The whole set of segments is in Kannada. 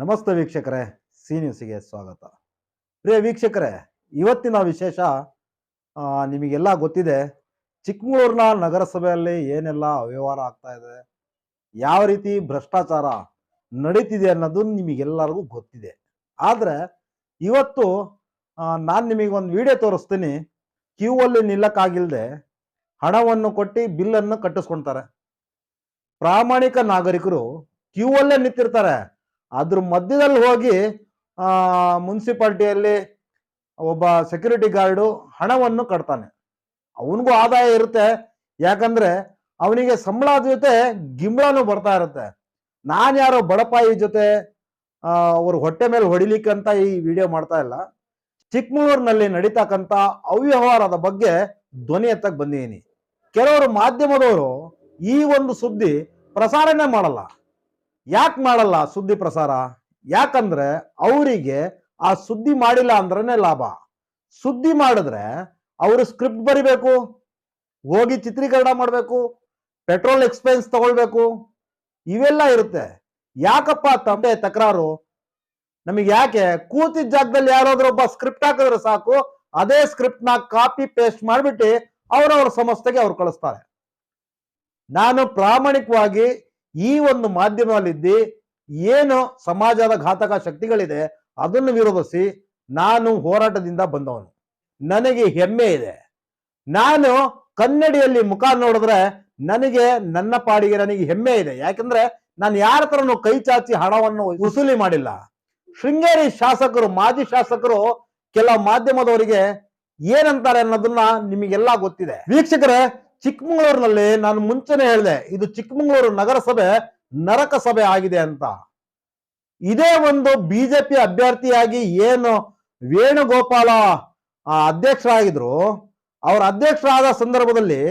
ನಮಸ್ತೆ ವೀಕ್ಷಕರೇ, ಸಿ ನ್ಯೂಸಿಗೆ ಸ್ವಾಗತ. ಪ್ರಿಯ ವೀಕ್ಷಕರೇ, ಇವತ್ತಿನ ವಿಶೇಷ ನಿಮಗೆಲ್ಲ ಗೊತ್ತಿದೆ, ಚಿಕ್ಕಮಗಳೂರಿನ ನಗರಸಭೆಯಲ್ಲಿ ಏನೆಲ್ಲ ಅವ್ಯವಹಾರ ಆಗ್ತಾ ಇದೆ, ಯಾವ ರೀತಿ ಭ್ರಷ್ಟಾಚಾರ ನಡೀತಿದೆ ಅನ್ನೋದು ನಿಮಗೆಲ್ಲರಿಗೂ ಗೊತ್ತಿದೆ. ಆದರೆ, ಇವತ್ತು ನಾನು ನಿಮಗೆ ಒಂದು ವಿಡಿಯೋ ತೋರಿಸ್ತೀನಿ. ಕ್ಯೂ ಅಲ್ಲಿ ನಿಲ್ಲಕ್ಕಾಗಿಲ್ಲದೆ ಹಣವನ್ನು ಕೊಟ್ಟು ಬಿಲ್ಲನ್ನು ಕಟ್ಟಿಸ್ಕೊಳ್ತಾರೆ ಪ್ರಾಮಾಣಿಕ ನಾಗರಿಕರು ಕ್ಯೂ ಅಲ್ಲೇ ನಿಂತಿರ್ತಾರೆ. ಅದ್ರ ಮಧ್ಯದಲ್ಲಿ ಹೋಗಿ ಮುನ್ಸಿಪಾಲ್ಟಿಯಲ್ಲಿ ಒಬ್ಬ ಸೆಕ್ಯೂರಿಟಿ ಗಾರ್ಡು ಹಣವನ್ನು ಕಟ್ತಾನೆ. ಅವನಿಗೂ ಆದಾಯ ಇರುತ್ತೆ. ಯಾಕಂದ್ರೆ ಅವನಿಗೆ ಸಂಬಳ ಜೊತೆ ಗಿಂಬಳನು ಬರ್ತಾ ಇರುತ್ತೆ. ನಾನು ಯಾರೋ ಬಡಪಾಯಿ ಜೊತೆ ಅವ್ರ ಹೊಟ್ಟೆ ಮೇಲೆ ಹೊಡಿಲಿಕ್ಕಂತ ಈ ವಿಡಿಯೋ ಮಾಡ್ತಾ ಇಲ್ಲ. ಚಿಕ್ಕಮಗಳೂರಿನಲ್ಲಿ ನಡೀತಕ್ಕಂಥ ಅವ್ಯವಹಾರದ ಬಗ್ಗೆ ಧ್ವನಿ ಎತ್ತಕ್ಕೆ ಬಂದಿದ್ದೀನಿ ಕೆಲವರು ಮಾಧ್ಯಮದವರು ಈ ಒಂದು ಸುದ್ದಿ ಪ್ರಸಾರನೇ ಮಾಡಲ್ಲ. ಯಾಕೆ ಮಾಡಲ್ಲ ಸುದ್ದಿ ಪ್ರಸಾರ? ಯಾಕಂದ್ರೆ ಅವರಿಗೆ ಆ ಸುದ್ದಿ ಮಾಡಿಲ್ಲ ಅಂದ್ರೇನೆ ಲಾಭ. ಸುದ್ದಿ ಮಾಡಿದ್ರೆ ಅವರು ಸ್ಕ್ರಿಪ್ಟ್ ಬರಿಬೇಕು, ಹೋಗಿ ಚಿತ್ರೀಕರಣ ಮಾಡಬೇಕು, ಪೆಟ್ರೋಲ್ ಎಕ್ಸ್ಪೆನ್ಸ್ ತಗೊಳ್ಬೇಕು, ಇವೆಲ್ಲ ಇರುತ್ತೆ. ಯಾಕಪ್ಪ ತಂದೆ ತಕರಾರು? ನಮಗೆ ಯಾಕೆ? ಕೂತಿದ್ದ ಜಾಗದಲ್ಲಿ ಯಾರಾದ್ರೂ ಒಬ್ಬ ಸ್ಕ್ರಿಪ್ಟ್ ಹಾಕಿದ್ರೆ ಸಾಕು, ಅದೇ ಸ್ಕ್ರಿಪ್ಟ್ನ ಕಾಪಿ ಪೇಸ್ಟ್ ಮಾಡಿಬಿಟ್ಟು ಅವ್ರವ್ರ ಸಂಸ್ಥೆಗೆ ಅವ್ರು ಕಳಿಸ್ತಾರೆ. ನಾನು ಪ್ರಾಮಾಣಿಕವಾಗಿ ಈ ಒಂದು ಮಾಧ್ಯಮದಲ್ಲಿದ್ದು ಏನು ಸಮಾಜದ ಘಾತಕ ಶಕ್ತಿಗಳಿದೆ, ಅದನ್ನು ವಿರೋಧಿಸಿ ನಾನು ಹೋರಾಟದಿಂದ ಬಂದವನು. ನನಗೆ ಹೆಮ್ಮೆ ಇದೆ. ನಾನು ಕನ್ನಡಿಯಲ್ಲಿ ಮುಖ ನೋಡಿದ್ರೆ ನನಗೆ ನನ್ನ ಪಾಡಿಗೆ ನನಗೆ ಹೆಮ್ಮೆ ಇದೆ. ಯಾಕಂದ್ರೆ ನಾನು ಯಾರ ತರನು ಕೈ ಚಾಚಿ ಹಣವನ್ನು ವಸೂಲಿ ಮಾಡಿಲ್ಲ. ಶೃಂಗೇರಿ ಶಾಸಕರು, ಮಾಜಿ ಶಾಸಕರು ಕೆಲ ಮಾಧ್ಯಮದವರಿಗೆ ಏನಂತಾರೆ ಅನ್ನೋದನ್ನ ನಿಮಗೆಲ್ಲ ಗೊತ್ತಿದೆ. ವೀಕ್ಷಕರೇ ಚಿಕ್ಕಮಗಳೂರಿನಲ್ಲಿ ನಾನು ಮುಂಚೆನೆ ಹೇಳಿದೆ, ಇದು ಚಿಕ್ಕಮಗಳೂರು ನಗರಸಭೆ ನರಕ ಸಭೆ ಆಗಿದೆ ಅಂತ. ಇದೇ ಒಂದು ಬಿಜೆಪಿ ಅಭ್ಯರ್ಥಿಯಾಗಿ ಏನು ವೇಣುಗೋಪಾಲ ಅಧ್ಯಕ್ಷರಾಗಿದ್ರು. ಅವರ ಅಧ್ಯಕ್ಷರಾದ ಸಂದರ್ಭದಲ್ಲಿ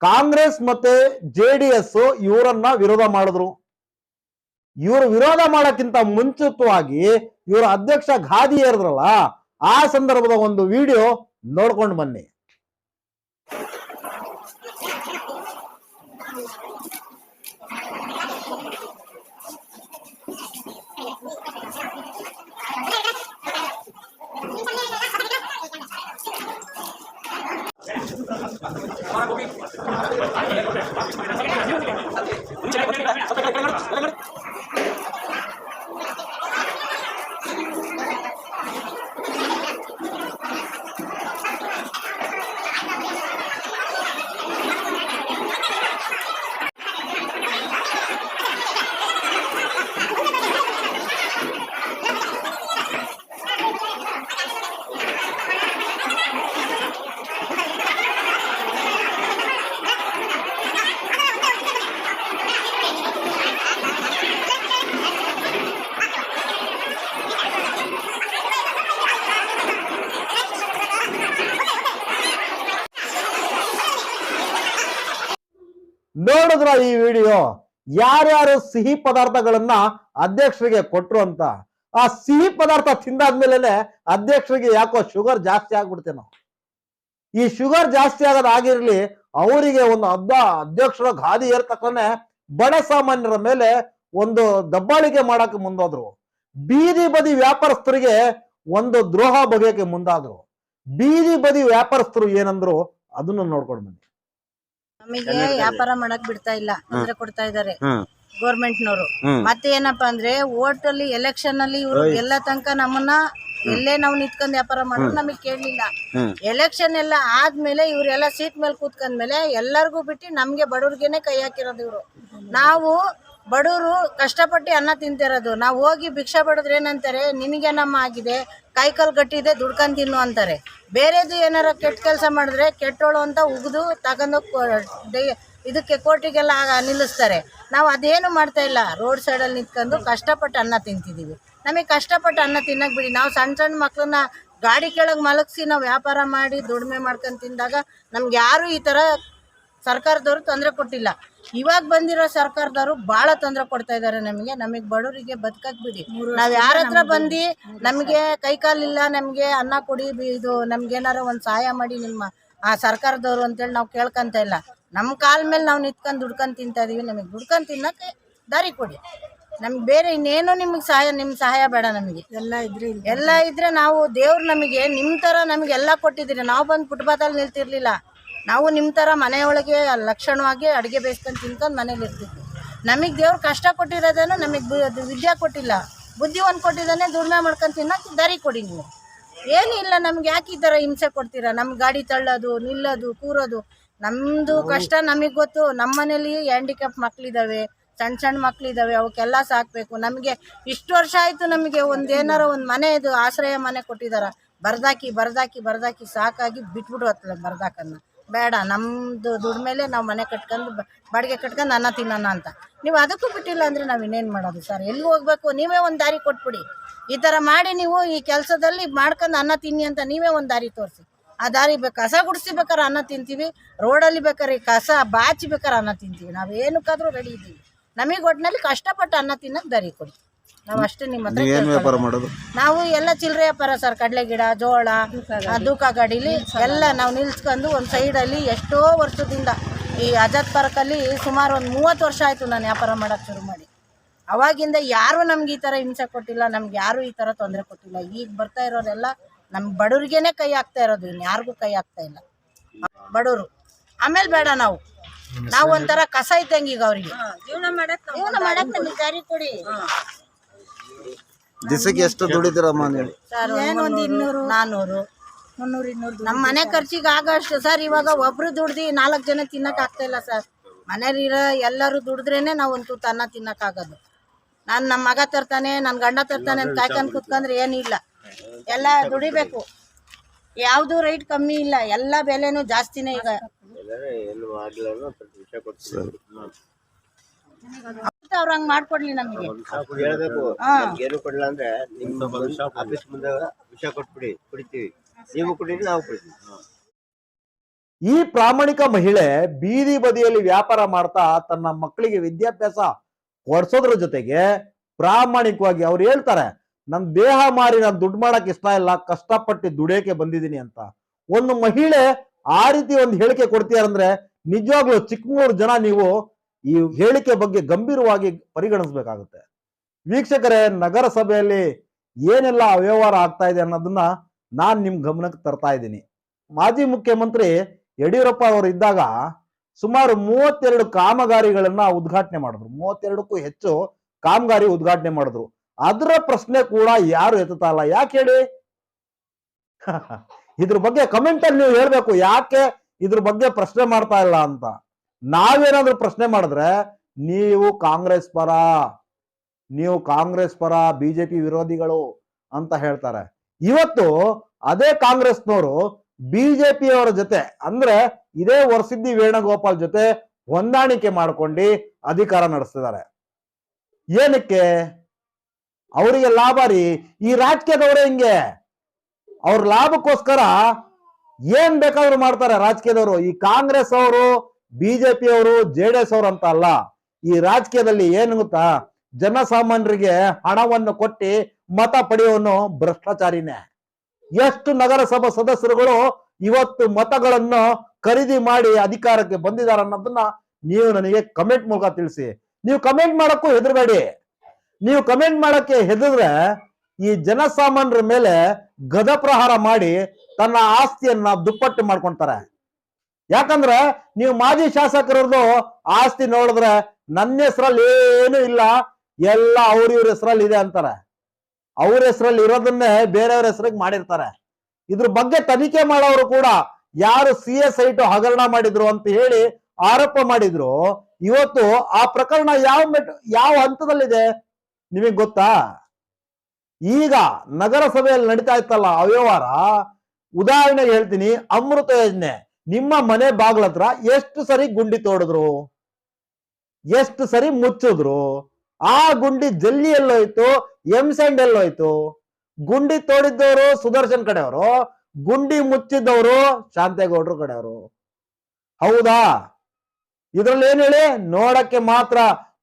ಕಾಂಗ್ರೆಸ್ ಮತ್ತೆ ಜೆ ಡಿ ಎಸ್ ಇವರನ್ನ ವಿರೋಧ ಮಾಡಿದ್ರು. ಇವರು ವಿರೋಧ ಮಾಡಕ್ಕಿಂತ ಮುಂಚಿತವಾಗಿ ಇವರ ಅಧ್ಯಕ್ಷ ಗಾದಿ ಏರಿದ್ರಲ್ಲ ಆ ಸಂದರ್ಭದ ಒಂದು ವಿಡಿಯೋ ನೋಡ್ಕೊಂಡು ಬನ್ನಿ. ನೋಡಿದ್ರ ಈ ವಿಡಿಯೋ ಯಾರ್ಯಾರು ಸಿಹಿ ಪದಾರ್ಥಗಳನ್ನ ಅಧ್ಯಕ್ಷರಿಗೆ ಕೊಟ್ರು ಅಂತ, ಆ ಸಿಹಿ ಪದಾರ್ಥ ತಿಂದಾದ್ಮೇಲೆ ಅಧ್ಯಕ್ಷರಿಗೆ ಯಾಕೋ ಶುಗರ್ ಜಾಸ್ತಿ ಆಗ್ಬಿಡ್ತೇನೋ ಈ ಶುಗರ್ ಜಾಸ್ತಿ ಆಗೋದಾಗಿರ್ಲಿ ಅವರಿಗೆ ಒಂದು ಅದ್ದ ಅಧ್ಯಕ್ಷರ ಗಾದಿ ಏರ್ ತಕ್ಷಣ ಬಡ ಸಾಮಾನ್ಯರ ಮೇಲೆ ಒಂದು ದಬ್ಬಾಳಿಕೆ ಮಾಡಕ್ಕೆ ಮುಂದಾದ್ರು. ಬೀದಿ ಬದಿ ವ್ಯಾಪಾರಸ್ಥರಿಗೆ ಒಂದು ದ್ರೋಹ ಬಗೆಯಕ್ಕೆ ಮುಂದಾದ್ರು. ಬೀದಿ ಬದಿ ವ್ಯಾಪಾರಸ್ಥರು ಏನಂದ್ರು ಅದನ್ನು ನೋಡ್ಕೊಂಡು ಬನ್ನಿ. ನಮಗೆ ವ್ಯಾಪಾರ ಮಾಡಕ್ ಬಿಡ್ತಾ ಇಲ್ಲ ಅಂದ್ರೆ ಕೊಡ್ತಾ ಇದಾರೆ ಗೋರ್ಮೆಂಟ್ ನವರು ಮತ್ತೆ ಏನಪ್ಪಾ ಅಂದ್ರೆ ಓಟ್ ಅಲ್ಲಿ ಎಲೆಕ್ಷನ್ ಅಲ್ಲಿ ಇವರು ಎಲ್ಲ ತನಕ ನಮ್ಮನ್ನ ಎಲ್ಲೇ ನಾವು ನಿಂತ್ಕೊಂಡ್ ವ್ಯಾಪಾರ ಮಾಡೋದು ನಮಗೆ ಕೇಳಲಿಲ್ಲ. ಎಲೆಕ್ಷನ್ ಎಲ್ಲ ಆದ್ಮೇಲೆ ಇವರೆಲ್ಲ ಸೀಟ್ ಮೇಲೆ ಕೂತ್ಕೊಂಡ್ಮೇಲೆ ಎಲ್ಲರಿಗೂ ಬಿಟ್ಟು ನಮ್ಗೆ ಬಡವ್ರಿಗೆನೆ ಕೈ ಹಾಕಿರೋದು ಇವರು. ನಾವು ಬಡವರು ಕಷ್ಟಪಟ್ಟು ಅನ್ನ ತಿಂತಿರೋದು. ನಾವು ಹೋಗಿ ಭಿಕ್ಷಾ ಪಡೆದ್ರೆ ಏನಂತಾರೆ? ನಿನಗೇನಮ್ಮ ಆಗಿದೆ. ಕೈ ಕಾಲು ಗಟ್ಟಿದೆ, ದುಡ್ಕೊಂಡು ತಿನ್ನು ಅಂತಾರೆ. ಬೇರೆದು ಏನಾರ ಕೆಟ್ಟ ಕೆಲಸ ಮಾಡಿದ್ರೆ ಕೆಟ್ಟೋಳು ಅಂತ ಉಗಿದು ತಗೊಂಡು ಇದಕ್ಕೆ ಕೋರ್ಟಿಗೆಲ್ಲ ಆಗ- ನಿಲ್ಲಿಸ್ತಾರೆ. ನಾವು ಅದೇನು ಮಾಡ್ತಾ ಇಲ್ಲ. ರೋಡ್ ಸೈಡಲ್ಲಿ ನಿಂತ್ಕೊಂಡು ಕಷ್ಟಪಟ್ಟು ಅನ್ನ ತಿಂತಿದ್ದೀವಿ. ನಮಗೆ ಕಷ್ಟಪಟ್ಟು ಅನ್ನ ತಿನ್ನಕ್ಕೆ ಬಿಡಿ. ನಾವು ಸಣ್ಣ ಸಣ್ಣ ಮಕ್ಕಳನ್ನ ಗಾಡಿ ಕೆಳಗೆ ಮಲಗಿಸಿ ನಾವು ವ್ಯಾಪಾರ ಮಾಡಿ ದುಡಿಮೆ ಮಾಡ್ಕೊಂಡು ತಿಂದಾಗ ನಮ್ಗೆ ಯಾರು ಈ ಥರ ಸರ್ಕಾರದವರು ತೊಂದರೆ ಕೊಟ್ಟಿಲ್ಲ. ಇವಾಗ ಬಂದಿರೋ ಸರ್ಕಾರದವರು ಭಾಳ ತೊಂದರೆ ಕೊಡ್ತಾ ಇದ್ದಾರೆ ನಮಗೆ. ನಮಗೆ ಬಡವರಿಗೆ ಬದುಕಕ್ ಬಿಡಿ ನಾವು ಯಾರ ಹತ್ರ ಬಂದು ನಮಗೆ ಕೈಕಾಲಿಲ್ಲ ನಮಗೆ ಅನ್ನ ಕೊಡಿ ಇದು ನಮ್ಗೇನಾರ ಒಂದು ಸಹಾಯ ಮಾಡಿ ನಿಮ್ಮ ಆ ಸರ್ಕಾರದವರು ಅಂತೇಳಿ ನಾವು ಕೇಳ್ಕೊಂತ ಇಲ್ಲ. ನಮ್ಮ ಕಾಲ ಮೇಲೆ ನಾವು ನಿತ್ಕೊಂಡ್ ದುಡ್ಕೊಂಡ್ ತಿಂತಾ ಇದೀವಿ ನಮಗೆ ದುಡ್ಕೊಂಡ್ ತಿನ್ನಕ್ಕೆ ದಾರಿ ಕೊಡಿ. ನಮ್ಗೆ ಬೇರೆ ಇನ್ನೇನು ನಿಮಗೆ ಸಹಾಯ ನಿಮ್ಮ ಸಹಾಯ ಬೇಡ ನಮಗೆ. ಎಲ್ಲ ಇದ್ರೆ ಎಲ್ಲ ಇದ್ರೆ ನಾವು ದೇವ್ರು ನಮಗೆ ನಿಮ್ಮ ತರ ನಮಗೆ ಎಲ್ಲ ಕೊಟ್ಟಿದ್ದೀರಿ. ನಾವು ಬಂದು ಫುಟ್ಪಾತಲ್ಲಿ ನಿಲ್ತಿರ್ಲಿಲ್ಲ. ನಾವು ನಿಮ್ಮ ಥರ ಮನೆಯೊಳಗೆ ಲಕ್ಷಣವಾಗಿ ಅಡುಗೆ ಬೇಯಿಸ್ಕೊಂಡು ತಿನ್ಕೊಂಡು ಮನೇಲಿ ಇರ್ತಿದ್ವಿ. ನಮಗೆ ದೇವ್ರು ಕಷ್ಟ ಕೊಟ್ಟಿರೋದೇನು ನಮಗೆ ವಿದ್ಯೆ ಕೊಟ್ಟಿಲ್ಲ. ಬುದ್ಧಿ ಒಂದು ಕೊಟ್ಟಿದ್ದಾನೆ ದುಡಿಮೆ ಮಾಡ್ಕೊಂಡು ತಿನ್ನೋಕೆ ದಾರಿ ಕೊಡಿ ನೀವು. ಏನಿಲ್ಲ ಇಲ್ಲ ನಮ್ಗೆ ಯಾಕೆ ಈ ಥರ ಹಿಂಸೆ ಕೊಡ್ತೀರಾ? ನಮ್ಮ ಗಾಡಿ ತಳ್ಳೋದು ನಿಲ್ಲೋದು ಕೂರೋದು. ನಮ್ಮದು ಕಷ್ಟ ನಮಗೆ ಗೊತ್ತು. ನಮ್ಮ ಮನೇಲಿ ಹ್ಯಾಂಡಿಕ್ಯಾಪ್ ಮಕ್ಕಳಿದ್ದಾವೆ ಸಣ್ಣ ಸಣ್ಣ ಮಕ್ಕಳಿದ್ದಾವೆ ಅವಕ್ಕೆಲ್ಲ ಸಾಕಬೇಕು. ನಮಗೆ ಇಷ್ಟು ವರ್ಷ ಆಯಿತು ನಮಗೆ ಒಂದು ಏನಾರ ಒಂದು ಮನೆ ಇದು ಆಶ್ರಯ ಮನೆ ಕೊಟ್ಟಿದ್ದಾರೆ ಬರ್ದಾಕಿ ಬರ್ದಾಕಿ ಬರ್ದಾಕಿ ಸಾಕಾಗಿ ಬಿಟ್ಬಿಡು ಬರ್ದಾಕನ್ನ. ಬೇಡ ನಮ್ಮದು ದುಡ್ಡು ಮೇಲೆ ನಾವು ಮನೆ ಕಟ್ಕೊಂಡು ಬಾಡಿಗೆ ಕಟ್ಕೊಂಡು ಅನ್ನ ತಿನ್ನೋಣ ಅಂತ. ನೀವು ಅದಕ್ಕೂ ಬಿಟ್ಟಿಲ್ಲ ಅಂದರೆ ನಾವು ಇನ್ನೇನು ಮಾಡೋದು ಸರ್? ಎಲ್ಲಿ ಹೋಗ್ಬೇಕು? ನೀವೇ ಒಂದು ದಾರಿ ಕೊಟ್ಬಿಡಿ. ಈ ಥರ ಮಾಡಿ ನೀವು ಈ ಕೆಲಸದಲ್ಲಿ ಮಾಡ್ಕೊಂಡು ಅನ್ನ ತಿನ್ನಿ ಅಂತ ನೀವೇ ಒಂದು ದಾರಿ ತೋರಿಸಿ. ಆ ದಾರಿ ಬೇಕು, ಕಸ ಗುಡಿಸಿ ಬೇಕಾದ್ರೆ ಅನ್ನ ತಿಂತೀವಿ, ರೋಡಲ್ಲಿ ಬೇಕಾದ್ರೆ ಕಸ ಬಾಚಿ ಅನ್ನ ತಿಂತೀವಿ. ನಾವು ಏನಕ್ಕಾದರೂ ರೆಡಿ ಇದ್ದೀವಿ ನಮಗೆ ಒಟ್ಟಿನಲ್ಲಿ ಕಷ್ಟಪಟ್ಟು ಅನ್ನ ತಿನ್ನಕ್ಕೆ ದಾರಿ ಕೊಡಿ. ನಾವು ಅಷ್ಟೇ ನಿಮ್ಮ ಹತ್ರ ವ್ಯಾಪಾರ. ಮಾಡೋದು? ನಾವು ಎಲ್ಲ ಚಿಲ್ಲರೆ ವ್ಯಾಪಾರ ಸರ್ ಕಡಲೆ ಗಿಡ ಜೋಳ ಆ, ದೂಕ ಗಾಡಿಲಿ ಎಲ್ಲ ನಾವು ನಿಲ್ಸ್ಕೊಂಡು ಒಂದು ಸೈಡಲ್ಲಿ ಎಷ್ಟೋ ವರ್ಷದಿಂದ ಈ ಅಜಾದ್ ಪಾರ್ಕಲ್ಲಿ ಸುಮಾರು ಒಂದು ಮೂವತ್ತು ವರ್ಷ ಆಯಿತು ನಾನು ವ್ಯಾಪಾರ ಮಾಡೋಕ್ಕೆ ಶುರು ಮಾಡಿ. ಅವಾಗಿಂದ ಯಾರು ನಮ್ಗೆ ಈ ಥರ ಹಿಂಸೆ ಕೊಟ್ಟಿಲ್ಲ ನಮ್ಗೆ ಯಾರು ಈ ಥರ ತೊಂದರೆ ಕೊಟ್ಟಿಲ್ಲ. ಈಗ ಬರ್ತಾ ಇರೋರೆಲ್ಲ ನಮ್ಮ ಬಡವ್ರಿಗೇನೆ ಕೈ ಆಗ್ತಾ ಇರೋದು ಇನ್ನು ಯಾರಿಗೂ ಕೈ ಆಗ್ತಾ ಇಲ್ಲ. ಬಡವರು. ಆಮೇಲೆ ಬೇಡ ನಾವು. ನಾವು ಒಂಥರ ಕಸ ಇದ್ದಂಗೆ ಈಗ ಅವ್ರಿಗೆ. ಜೀವನ ಮಾಡಕ್ ಜೀವನ ಮಾಡಕ್ಕೆ ನಮಗೆ ದಾರಿ ಕೊಡಿ. ದಿವಸಕ್ಕೆ ಎಷ್ಟು ದುಡಿದಿರಮ್ಮ ನೀವು? ಸರ್ ಒಂದು ಇನ್ನೂರು? ನಾನ್ನೂರು ಮುನ್ನೂರು ಇನ್ನೂರು ನಮ್ಮ ಮನೆ ಖರ್ಚಿಗೆ ಆಗಷ್ಟು ಸರ್ ಇವಾಗ ಒಬ್ರು ದುಡ್ದು ನಾಲ್ಕು ಜನ ತಿನ್ನಕ್ ಆಗ್ತಾ ಇಲ್ಲ ಸರ್. ಮನೇಲಿರೋ ಎಲ್ಲರೂ ದುಡಿದ್ರೇನೆ ನಾವು ಒಂದು ತುತ್ತು ಅನ್ನ ತಿನ್ನಕ್ಕಾಗೋದು ನಾನು ನಮ್ಮ ಮಗ ತರ್ತಾನೆ ನನ್ನ ಗಂಡ ತರ್ತಾನೆ ಅಂತ ಕಾಯ್ಕೊಂಡು ಕುತ್ಕೊಂಡ್ರೆ ಏನಿಲ್ಲ. ಎಲ್ಲ ದುಡಿಬೇಕು. ಯಾವುದು ರೈಟ್ ಕಮ್ಮಿ ಇಲ್ಲ. ಎಲ್ಲ ಬೆಲೆನೂ ಜಾಸ್ತಿನೇ ಈಗ. ಅವ್ರು ಹಂಗೆ ಮಾಡ್ಕೊಡ್ಲಿ ನಮ್ಗೆ. ಹೇಳ್ಬೇಕು. ಹಾ. ಏನು ಕೊಡ್ಲ ಅಂದ್ರೆ ನಿಮ್ಮ ಆಫೀಸ್ ಮುಂದೆ ವಿಷ ಕೊಟ್ಬಿಡಿ ಕುಡಿತೀವಿ. ನೀವು ಕುಡೀರಿ ನಾವು ಕುಡಿತೀವಿ. ಈ ಪ್ರಾಮಾಣಿಕ ಮಹಿಳೆ ಬೀದಿ ಬದಿಯಲ್ಲಿ ವ್ಯಾಪಾರ ಮಾಡ್ತಾ ತನ್ನ ಮಕ್ಕಳಿಗೆ ವಿದ್ಯಾಭ್ಯಾಸ ಕೊಡ್ಸೋದ್ರ ಜೊತೆಗೆ ಪ್ರಾಮಾಣಿಕವಾಗಿ ಅವ್ರು ಹೇಳ್ತಾರೆ ನಮ್ ದೇಹ ಮಾರಿ ನಾನು ದುಡ್ಡು ಮಾಡಕ್ ಇಷ್ಟ ಇಲ್ಲ ಕಷ್ಟಪಟ್ಟು ದುಡಿಯಕ್ಕೆ ಬಂದಿದ್ದೀನಿ ಅಂತ. ಒಂದು ಮಹಿಳೆ ಆ ರೀತಿ ಒಂದು ಹೇಳಿಕೆ ಕೊಡ್ತೀಯಾರಂದ್ರೆ ನಿಜವಾಗ್ಲೂ ಚಿಕ್ಕಮೂರು ಜನ ನೀವು ಈ ಹೇಳಿಕೆ ಬಗ್ಗೆ ಗಂಭೀರವಾಗಿ ಪರಿಗಣಿಸಬೇಕಾಗುತ್ತೆ. ವೀಕ್ಷಕರೇ, ನಗರಸಭೆಯಲ್ಲಿ ಏನೆಲ್ಲ ಅವ್ಯವಹಾರ ಆಗ್ತಾ ಇದೆ ಅನ್ನೋದನ್ನ ನಾನು ನಿಮ್ ಗಮನಕ್ಕೆ ತರ್ತಾ ಇದ್ದೀನಿ. ಮಾಜಿ ಮುಖ್ಯಮಂತ್ರಿ ಯಡಿಯೂರಪ್ಪ ಅವರು ಇದ್ದಾಗ ಸುಮಾರು ಮೂವತ್ತೆರಡು ಕಾಮಗಾರಿಗಳನ್ನ ಉದ್ಘಾಟನೆ ಮಾಡಿದ್ರು. ಮೂವತ್ತೆರಡಕ್ಕೂ ಹೆಚ್ಚು ಕಾಮಗಾರಿ ಉದ್ಘಾಟನೆ ಮಾಡಿದ್ರು. ಅದರ ಪ್ರಶ್ನೆ ಕೂಡ ಯಾರು ಎತ್ತುತ್ತಾ ಇಲ್ಲ. ಯಾಕೆ ಹೇಳಿ? ಇದ್ರ ಬಗ್ಗೆ ಕಮೆಂಟ್ ಅಲ್ಲಿ ನೀವು ಹೇಳ್ಬೇಕು. ಯಾಕೆ ಇದ್ರ ಬಗ್ಗೆ ಪ್ರಶ್ನೆ ಮಾಡ್ತಾ ಇಲ್ಲ ಅಂತ. ನಾವೇನಾದ್ರೂ ಪ್ರಶ್ನೆ ಮಾಡಿದ್ರೆ ನೀವು ಕಾಂಗ್ರೆಸ್ ಪರ, ನೀವು ಕಾಂಗ್ರೆಸ್ ಪರ, ಬಿಜೆಪಿ ವಿರೋಧಿಗಳು ಅಂತ ಹೇಳ್ತಾರೆ. ಇವತ್ತು ಅದೇ ಕಾಂಗ್ರೆಸ್ನವರು ಬಿಜೆಪಿಯವರ ಜೊತೆ, ಅಂದ್ರೆ ಇದೇ ವರ್ಸಿದ್ದಿ ವೇಣುಗೋಪಾಲ್ ಜೊತೆ ಹೊಂದಾಣಿಕೆ ಮಾಡ್ಕೊಂಡು ಅಧಿಕಾರ ನಡೆಸ್ತಿದ್ದಾರೆ. ಏನಕ್ಕೆ? ಅವರಿಗೆ ಲಾಭ ರೀ. ಈ ರಾಜಕೀಯದವರೇ ಹಿಂಗೆ? ಅವ್ರ ಲಾಭಕ್ಕೋಸ್ಕರ ಏನ್ ಬೇಕಾದ್ರೂ ಮಾಡ್ತಾರೆ ರಾಜಕೀಯದವರು. ಈ ಕಾಂಗ್ರೆಸ್ ಅವರು ಬಿಜೆಪಿ ಅವರು ಜೆ ಡಿ ಎಸ್ ಅವರು ಅಂತ ಅಲ್ಲ, ಈ ರಾಜಕೀಯದಲ್ಲಿ ಏನು ಗೊತ್ತಾ? ಜನಸಾಮಾನ್ಯರಿಗೆ ಹಣವನ್ನು ಕೊಟ್ಟಿ ಮತ ಪಡೆಯೋನು ಭ್ರಷ್ಟಾಚಾರಿನೇ. ಎಷ್ಟು ನಗರಸಭಾ ಸದಸ್ಯರುಗಳು ಇವತ್ತು ಮತಗಳನ್ನು ಖರೀದಿ ಮಾಡಿ ಅಧಿಕಾರಕ್ಕೆ ಬಂದಿದ್ದಾರೆ ಅನ್ನೋದನ್ನ ನೀವು ನನಗೆ ಕಮೆಂಟ್ ಮೂಲಕ ತಿಳಿಸಿ. ನೀವು ಕಮೆಂಟ್ ಮಾಡಕ್ಕೂ ಹೆದರಬೇಡಿ. ನೀವು ಕಮೆಂಟ್ ಮಾಡಕ್ಕೆ ಹೆದರ್ರೆ ಈ ಜನಸಾಮಾನ್ಯರ ಮೇಲೆ ಗದ ಪ್ರಹಾರ ಮಾಡಿ ತನ್ನ ಆಸ್ತಿಯನ್ನ ದುಪ್ಪಟ್ಟು ಮಾಡ್ಕೊಂತಾರೆ. ಯಾಕಂದ್ರೆ ನೀವು ಮಾಜಿ ಶಾಸಕರದ್ದು ಆಸ್ತಿ ನೋಡಿದ್ರೆ ನನ್ನ ಹೆಸರಲ್ಲಿ ಏನು ಇಲ್ಲ, ಎಲ್ಲ ಅವ್ರ ಇವ್ರ ಹೆಸರಲ್ಲಿ ಇದೆ ಅಂತಾರೆ. ಅವ್ರ ಹೆಸರಲ್ಲಿ ಇರೋದನ್ನೇ ಬೇರೆಯವ್ರ ಹೆಸರಿಗೆ ಮಾಡಿರ್ತಾರೆ. ಇದ್ರ ಬಗ್ಗೆ ತನಿಖೆ ಮಾಡೋರು ಕೂಡ ಯಾರು ಸಿ ಎಸ್ ಐಟು ಹಗರಣ ಮಾಡಿದ್ರು ಅಂತ ಹೇಳಿ ಆರೋಪ ಮಾಡಿದ್ರು. ಇವತ್ತು ಆ ಪ್ರಕರಣ ಯಾವ ಮೆಟ್, ಯಾವ ಹಂತದಲ್ಲಿದೆ ನಿಮಗೆ ಗೊತ್ತಾ? ಈಗ ನಗರಸಭೆಯಲ್ಲಿ ನಡೀತಾ ಇತ್ತಲ್ಲ ಅವ್ಯವಹಾರ, ಉದಾಹರಣೆಗೆ ಹೇಳ್ತೀನಿ, ಅಮೃತ ಯೋಜನೆ. ನಿಮ್ಮ ಮನೆ ಬಾಗ್ಲ ಹತ್ರ ಎಷ್ಟು ಸರಿ ಗುಂಡಿ ತೋಡಿದ್ರು? ಎಷ್ಟು ಸರಿ ಮುಚ್ಚಿದ್ರು? ಆ ಗುಂಡಿ ಜಲ್ಲಿ ಎಲ್ಲೋಯ್ತು ಎಂಸೆಂಡ್ ಎಲ್ಲೋಯ್ತು ಗುಂಡಿ ತೋಡಿದ್ದವರು ಸುದರ್ಶನ್ ಕಡೆಯವರು, ಗುಂಡಿ ಮುಚ್ಚಿದ್ದವರು ಶಾಂತೇಗೌಡರು ಕಡೆಯವರು. ಹೌದಾ? ಇದ್ರಲ್ಲಿ ಏನ್ ಹೇಳಿ? ನೋಡಕ್ಕೆ ಮಾತ್ರ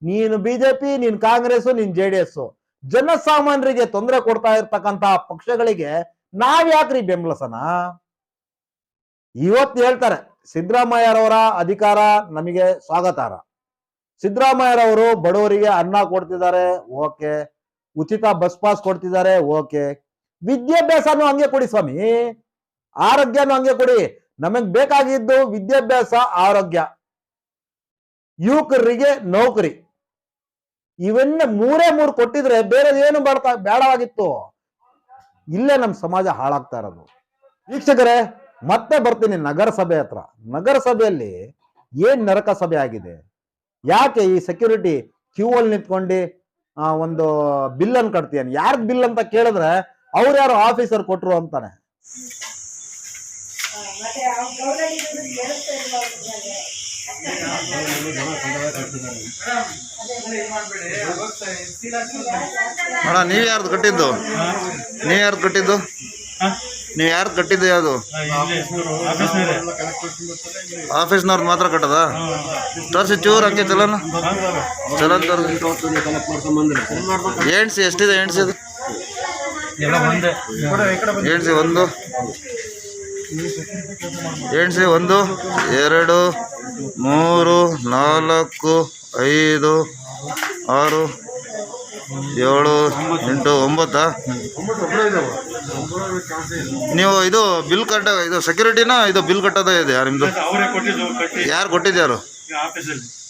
ನೀನು ಬಿಜೆಪಿ, ನೀನ್ ಕಾಂಗ್ರೆಸ್ ನೀನ್ ಜೆ ಡಿ ಎಸ್ ಜನಸಾಮಾನ್ಯರಿಗೆ ತೊಂದರೆ ಕೊಡ್ತಾ ಇರ್ತಕ್ಕಂತ ಪಕ್ಷಗಳಿಗೆ ನಾವ್ಯಾಕ್ರಿ ಯಾಕ್ರಿ ಬೆಂಬಲಿಸನ? ಇವತ್ತು ಹೇಳ್ತಾರೆ, ಸಿದ್ದರಾಮಯ್ಯರವರ ಅಧಿಕಾರ ನಮಗೆ ಸ್ವಾಗತಾರ. ಸಿದ್ದರಾಮಯ್ಯರವರು ಬಡವರಿಗೆ ಅನ್ನ ಕೊಡ್ತಿದ್ದಾರೆ, ಓಕೆ. ಉಚಿತ ಬಸ್ ಪಾಸ್ ಕೊಡ್ತಿದ್ದಾರೆ, ಓಕೆ. ವಿದ್ಯಾಭ್ಯಾಸನೂ ಹಂಗೆ ಕೊಡಿ ಸ್ವಾಮಿ. ಆರೋಗ್ಯನೂ ಹಂಗೆ ಕೊಡಿ. ನಮಗ್ ಬೇಕಾಗಿದ್ದು ವಿದ್ಯಾಭ್ಯಾಸ, ಆರೋಗ್ಯ. ಯುವಕರಿಗೆ ನೌಕರಿ. ಇವನ್ನ ಮೂರೇ ಮೂರು ಕೊಟ್ಟಿದ್ರೆ ಬೇರೆ ಏನು ಬರ್ತಾ ಬೇಡವಾಗಿತ್ತು ಇಲ್ಲೇ ನಮ್ಮ ಸಮಾಜ ಹಾಳಾಗ್ತಾ ಇರೋದು. ವೀಕ್ಷಕರೇ ಮತ್ತೆ ಬರ್ತೀನಿ ನಗರಸಭೆ ಹತ್ರ. ನಗರಸಭೆಯಲ್ಲಿ ಏನ್ ನರಕ ಸಭೆ ಆಗಿದೆ? ಯಾಕೆ ಈ ಸೆಕ್ಯೂರಿಟಿ ಕ್ಯೂ ಅಲ್ಲಿ ನಿಂತ್ಕೊಂಡು ಆ, ಒಂದು ಬಿಲ್ ಅನ್ನು ಕಟ್ತೀಯನ್? ಯಾರ್ಗ್ ಬಿಲ್ ಅಂತ ಕೇಳಿದ್ರೆ ಅವ್ರು ಯಾರು ಆಫೀಸರ್ ಕೊಟ್ರು ಅಂತಾನೆ. ನೀವು ಯಾರ್ದು ಕಟ್ಟಿದ್ದು? ನೀವ್ ಯಾರ್ದು ಕಟ್ಟಿದ್ದು? ನೀವು ಯಾರು ಕಟ್ಟಿದ್ದು ಅದು? ಆಫೀಸ್ನವ್ರದ್ದು ಮಾತ್ರ ಕಟ್ಟದ? ತೋರಿಸಿ, ಚೂರು ಹಂಗೆ ಚಲನ? ಚಲನ್ ತೋರಿಸಿ. ಎಷ್ಟಿದೆ ಎಣ್ಸಿ ಅದು? ಎಣ್ಸಿ ಒಂದು. ಎಣ್ಸಿ ಒಂದು, ಎರಡು, ಮೂರು, ನಾಲ್ಕು, ಐದು, ಆರು ಏಳು ಎಂಟು ಒಂಬತ್ತಾ? ನೀವು ಇದು ಬಿಲ್ ಕಟ್ಟ ಇದು ಸೆಕ್ಯೂರಿಟಿನ ಇದು ಬಿಲ್ ಕಟ್ಟೋದೇ ಇದೆ ಯಾರು ಕಟ್ಟಿ. ಯಾರು ಕೊಟ್ಟಿದ್ಯಾರು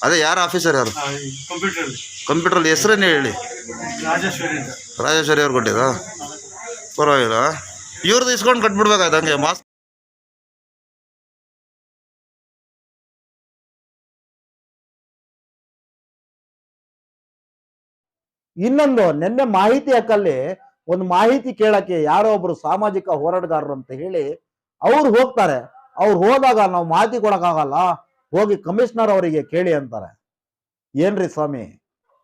ಅದೇ ಯಾರು ಆಫೀಸರ್ ಯಾರು? ಕಂಪ್ಯೂಟರ್ ಕಂಪ್ಯೂಟ್ರಲ್ಲಿ ಹೆಸರೇನು ಹೇಳಿ? ರಾಜೇಶ್ವರಿ ಅವ್ರು ಕೊಟ್ಟಿದ್ದಾ? ಪರವಾಗಿಲ್ಲ. ಇವ್ರದ್ದು ಇಸ್ಕೊಂಡು ಕಟ್ಬಿಡ್ಬೇಕಾಯ್ತು ಹಂಗೆ ಮಾಸ್ ಇನ್ನೊಂದು, ನಿನ್ನೆ ಮಾಹಿತಿ ಹಕ್ಕಲ್ಲಿ ಒಂದು ಮಾಹಿತಿ ಕೇಳಕ್ಕೆ ಯಾರೋ ಒಬ್ರು ಸಾಮಾಜಿಕ ಹೋರಾಟಗಾರರು ಅಂತ ಹೇಳಿ ಅವ್ರು ಹೋಗ್ತಾರೆ. ಅವ್ರು ಹೋದಾಗ ನಾವು ಮಾಹಿತಿ ಕೊಡಕ್ಕಾಗಲ್ಲ, ಹೋಗಿ ಕಮಿಷನರ್ ಅವರಿಗೆ ಕೇಳಿ ಅಂತಾರೆ. ಏನ್ರಿ ಸ್ವಾಮಿ?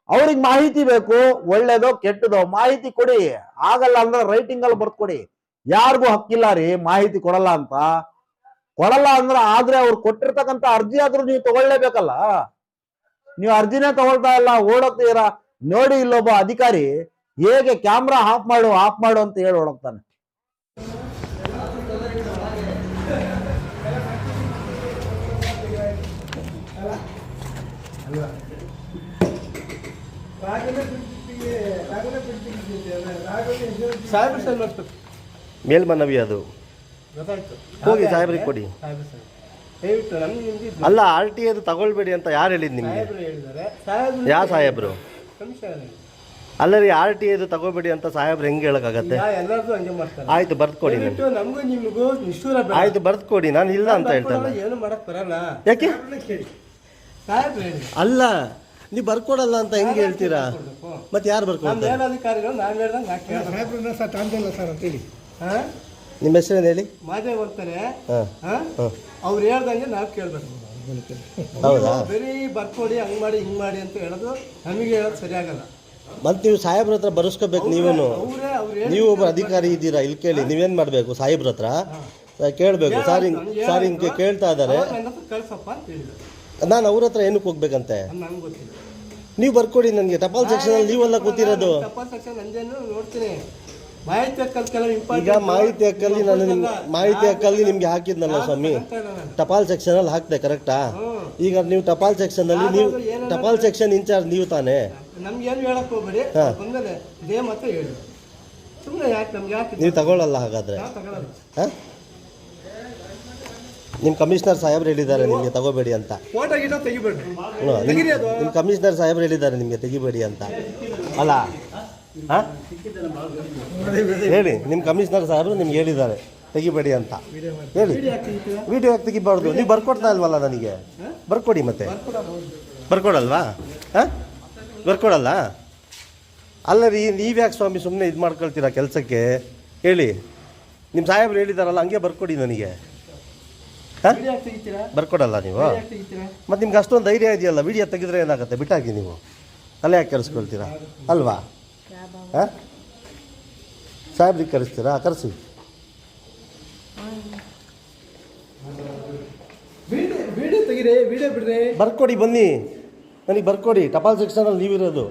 ಅವ್ರಿಗೆ ಮಾಹಿತಿ ಬೇಕು, ಒಳ್ಳೇದೋ ಕೆಟ್ಟದೋ ಮಾಹಿತಿ ಕೊಡಿ. ಆಗಲ್ಲ ಅಂದ್ರೆ ರೈಟಿಂಗ್ ಅಲ್ಲಿ ಬರ್ಕೊಡಿ ಯಾರಿಗೂ ಹಕ್ಕಿಲ್ಲ ರೀ ಮಾಹಿತಿ ಕೊಡಲ್ಲ ಅಂತ. ಕೊಡಲ್ಲ ಅಂದ್ರೆ ಆದ್ರೆ ಅವ್ರು ಕೊಟ್ಟಿರ್ತಕ್ಕಂಥ ಅರ್ಜಿ ಆದ್ರೂ ನೀವು ತಗೊಳ್ಳೇಬೇಕಲ್ಲ. ನೀವು ಅರ್ಜಿನೇ ತಗೊಳ್ತಾ ಇಲ್ಲ ಓಡೋಗ್ತೀರಾ ನೋಡಿ ಇಲ್ಲೊಬ್ಬ ಅಧಿಕಾರಿ ಹೇಗೆ ಕ್ಯಾಮ್ರಾ ಆಫ್ ಮಾಡು ಆಫ್ ಮಾಡು ಅಂತ ಹೇಳಿ ಹೊಡಕ್ತಾನೆ ಮೇಲ್ಮನವಿ ಅದು. ಹೋಗಿ ಸಾಹೇಬ್ರಿಗೆ ಕೊಡಿ. ಅಲ್ಲ ಆರ್ ಟಿ ಅದು ತಗೊಳ್ಬೇಡಿ ಅಂತ ಯಾರು ಹೇಳಿದ್ ನಿಮ್ಗೆ? ಯಾವ ಸಾಹೇಬ್ರು? ಅಲ್ಲ ರೀ ಆರ್ ಟಿ ಐದು ತಗೋಬೇಡಿ ಅಂತ ಸಾಹೇಬ್ರು ಹೆಂಗೆ ಹೇಳಕ್ಕಾಗತ್ತೆ? ಎಲ್ಲರಿಗೂ ಹಂಗೆ ಮಾಡ್ತಾರೆ. ಆಯ್ತು ಬರ್ದು ಕೊಡಿ ನೀವು ನಮಗೂ ನಿಮಗೂ ನಿಷ್ಠೂರ ಬೇಡ. ಆಯ್ತು ಬರ್ದ್ಕೊಡಿ ನಾನು ಇಲ್ಲ ಅಂತ ಹೇಳ್ತಾರೆ ಏನು ಮಾಡಕ್ ಬರಲ್ಲ. ಯಾಕೆ? ಕೇಳಿ. ಸಾಹೇಬ್ರು ಹೇಳಿ. ಅಲ್ಲ ನೀವು ಬರ್ಕೊಡಲ್ಲ ಅಂತ ಹೆಂಗೆ ಹೇಳ್ತೀರಾ? ಮತ್ತೆ ಯಾರು ನಮ್ಮ ಬರ್ಕೊಡ್ತಾರೆ ಮೇಲಾಧಿಕಾರಿಗಳು ನಾನು ಹೇಳ್ದಂಗೆ ನಾ ಕೇಳ್ಬೇಕು ಸರ್ ತಂದಿಲ್ಲ ಸರ್ ಅಂತೇಳಿ ಹಾಂ? ನಿಮ್ಮ ಹೆಸರೇನು ಹೇಳಿ? ಮಾದೇವ್ ಅಂತಾರೆ. ಹಾಂ. ಹಾಂ? ಹಾಂ. ಅವ್ರು ಹೇಳ್ದಂಗೆ ನಾವು ಕೇಳಬೇಕು. ಹೌದಾ? ಬರೀ ಬರ್ಕೊಡಿ ಹಂಗೆ ಮಾಡಿ ಹಿಂಗೆ ಮಾಡಿ ಅಂತ ಹೇಳೋದು ನಮಗೆ ಹೇಳೋದು ಸರಿಯಾಗಲ್ಲ. ಮತ್ತೆ ನೀವು ಸಾಹೇಬ್ರ ಹತ್ರ ಬರೆಸ್ಕೋಬೇಕು ನೀವೇನು? ಅವರೇ ಅವ್ರು ಹೇಳಿ ನೀವು ಒಬ್ಬ ಅಧಿಕಾರಿ ಇದ್ದೀರಾ? ಇಲ್ಲಿ ಕೇಳಿ ನೀವೇನು ಮಾಡಬೇಕು ಸಾಹೇಬ್ರ ಹತ್ರ? ಕೇಳಬೇಕು ಸಾರ್ ಹಿಂಗೆ ಸಾರ್ ಹಿಂಗೆ ಕೇಳ್ತಾ ಇದ್ದಾರೆ. ನನ್ನ ಹತ್ರ ಕಳ್ಸಪ್ಪ ಅಂತ ಹೇಳಿದ್ರು. ನಾನು ಅವ್ರ ಹತ್ರ ಏನಕ್ಕೆ ಹೋಗ್ಬೇಕಂತೆ? ಅದು ನಂಗೆ ಗೊತ್ತಿಲ್ಲ. ನೀವು ಬರ್ಕೊಡಿ ನನಗೆ ಟಪಾಲ್ ಸೆಕ್ಷನಲ್ಲಿ ನೀವೆಲ್ಲ ಕೂತಿರೋದು. ತಪ್ಪ ತಕ್ಷಣ ನಂದೇನು ನೋಡ್ತೀನಿ. ಮಾಹಿತಿ ಹಕ್ಕಲ್ ಕೆಲವು ಈಗ ಮಾಹಿತಿ ಹಕ್ಕಲ್ಲಿ ನಾನು ಮಾಹಿತಿ ಹಕ್ಕಲ್ಲಿ ನಿಮ್ಗೆ ಹಾಕಿದ್ನಲ್ಲ ಸ್ವಾಮಿ? ಟಪಾಲ್ ಸೆಕ್ಷನಲ್ಲಿ ಹಾಕ್ತೆ ಕರೆಕ್ಟಾ ಈಗ ನೀವು ಟಪಾಲ್ ಸೆಕ್ಷನಲ್ಲಿ ನೀವು ಟಪಾಲ್ ಸೆಕ್ಷನ್ ಇನ್ಚಾರ್ಜ್ ನೀವು ತಾನೇ? ನಮ್ಗೇನು ಹೇಳಕ್ ಹೋಗ್ಬೇಡಿ. ಹೇಳಿ. ಸುಮ್ಮನೆ ಯಾಕೆ ನಮ್ಗೆ ಯಾಕೆ ನೀವು ತಗೊಳ್ಳಲ್ಲ ಹಾಗಾದ್ರೆ? ನಿಮ್ ಹಾಂ? ನಿಮ್ಮ ಕಮಿಷನರ್ ಸಾಹೇಬ್ರು ಹೇಳಿದ್ದಾರೆ ನಿಮಗೆ ತಗೋಬೇಡಿ ಅಂತ. ನಿಮ್ಮ ಕಮಿಷನರ್ ಸಾಹೇಬ್ರು ಹೇಳಿದ್ದಾರೆ ನಿಮಗೆ ತೆಗಿಬೇಡಿ ಅಂತ. ಅಲ್ಲ ಹಾಂ? ಹೇಳಿ ನಿಮ್ಮ ಕಮಿಷನರ್ ಸಾಹೇಬರು ನಿಮ್ಗೆ ಹೇಳಿದ್ದಾರೆ. ತೆಗಿಬೇಡಿ ಅಂತ. ಹೇಳಿ. ವಿಡಿಯೋ ಯಾಕೆ ತೆಗಿಬಾರ್ದು? ನೀವು ಬರ್ಕೊಡ್ತಾ ಇಲ್ವಲ್ಲ ನನಗೆ? ಬರ್ಕೊಡಿ ಮತ್ತೆ. ಬರ್ಕೊಡಲ್ವಾ? ಹಾಂ? ಬರ್ಕೊಡಲ್ಲ? ಅಲ್ಲ ರೀ ನೀವ್ಯಾಕೆ ಸ್ವಾಮಿ ಸುಮ್ಮನೆ ಇದು ಮಾಡ್ಕೊಳ್ತೀರಾ ಕೆಲಸಕ್ಕೆ? ಹೇಳಿ. ನಿಮ್ಮ ಸಾಹೇಬ್ರು ಹೇಳಿದಾರಲ್ಲ, ಹಂಗೆ ಬರ್ಕೊಡಿ ನನಗೆ. ಹಾಂ? ಬರ್ಕೊಡಲ್ಲ ನೀವು? ಮತ್ತು ನಿಮ್ಗೆ ಅಷ್ಟೊಂದು ಧೈರ್ಯ ಇದೆಯಲ್ಲ, ವಿಡಿಯೋ ತೆಗೆದ್ರೆ ಏನಾಗುತ್ತೆ? ಬಿಟ್ಟಾಕಿ ನೀವು. ಅಲ್ಲೇ ಯಾಕೆ ಕೆಲ್ಸ್ಕೊಳ್ತೀರಾ ಅಲ್ವಾ? ಹಾಂ? ಸಾಹೇಬ್ರಿಗೆ ಕರೆಸ್ತೀರಾ? ಕರೆಸಿ. ಬರ್ಕೊಡಿ ಬನ್ನಿ. ನನಗೆ ಬರ್ಕೊಡಿ. ಟಪಾಲ್ ಸೆಕ್ಷನಲ್ಲಿ ನೀವಿರೋದು